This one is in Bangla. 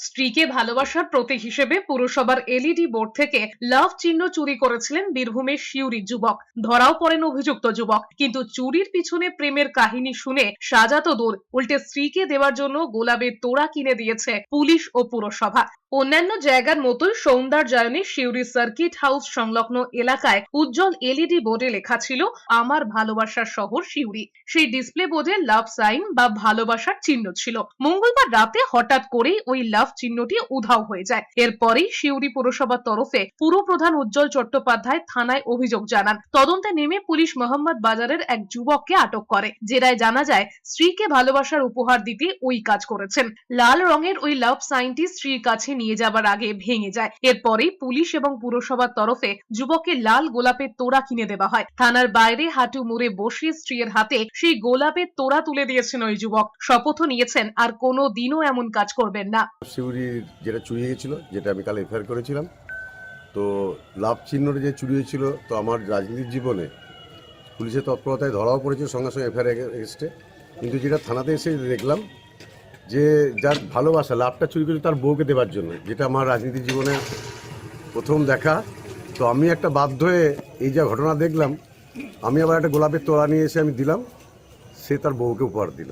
স্ত্রীকে ভালোবাসার প্রতীক হিসেবে পুরসভার এলইডি বোর্ড থেকে লাভ চিহ্ন চুরি করেছিলেন বীরভূমের শিউরি যুবক। ধরাও পড়েন অভিযুক্ত যুবক। কিন্তু চুরির পিছনে প্রেমের কাহিনী শুনে সাজা তো দূর। উল্টে স্ত্রীকে দেওয়ার জন্য গোলাপের তোড়া কিনে দিয়েছে পুলিশ ও পুরসভা। অন্যান্য জায়গার মতোই সৌন্দর্যায়নে শিউরি সার্কিট হাউস সংলগ্ন এলাকায় উজ্জ্বল এলইডি বোর্ডে লেখা ছিল, আমার ভালোবাসার শহর শিউরি সেই ডিসপ্লে বোর্ডে লাভ সাইন বা ভালোবাসার চিহ্ন ছিল। মঙ্গলবার রাতে হঠাৎ করেই ওই লাভ চিহ্নটি উধাও হয়ে যায়। এরপরেই শিউরি পুরসভার তরফে পুরপ্রধান উজ্জ্বল চট্টোপাধ্যায় থানায় অভিযোগ জানান। তদন্তে নেমে পুলিশ মোহাম্মদ বাজারের এক যুবককে আটক করে। জেরায় জানা যায়, স্ত্রীকে ভালোবাসার উপহার দিতে ওই কাজ করেছেন। লাল রঙের ওই লাভ সাইনটি স্ত্রীর কাছে নিয়ে যাবার আগে ভেঙে যায়। এরপরেই পুলিশ এবং পুরসভার তরফে যুবককে লাল গোলাপের তোড়া কিনে দেওয়া হয়। থানার বাইরে হাঁটু মুড়ে বসে স্ত্রীর হাতে সেই গোলাপের তোড়া তুলে দিয়েছেন ওই যুবক। শপথও নিয়েছেন, আর কোনো দিনও এমন কাজ করবেন না। শিউরির যেটা চুরি হয়েছিল, যেটা আমি কাল এফআইআর করেছিলাম, তো লাভ চিহ্নটা যে চুরি হয়েছিল, তো আমার রাজনীতির জীবনে পুলিশের তৎপরতায় ধরাও পড়েছে সঙ্গে সঙ্গে এফআইআর এগেস্টে কিন্তু যেটা থানাতে এসে দেখলাম যে যার ভালোবাসা, লাভটা চুরি করেছে তার বউকে দেবার জন্য, যেটা আমার রাজনীতি জীবনে প্রথম দেখা। তো আমি একটা বাধ্য হয়ে এই যা ঘটনা দেখলাম, আমি আবার একটা গোলাপের তোলা নিয়ে এসে আমি দিলাম, সে তার বউকে উপহার দিল।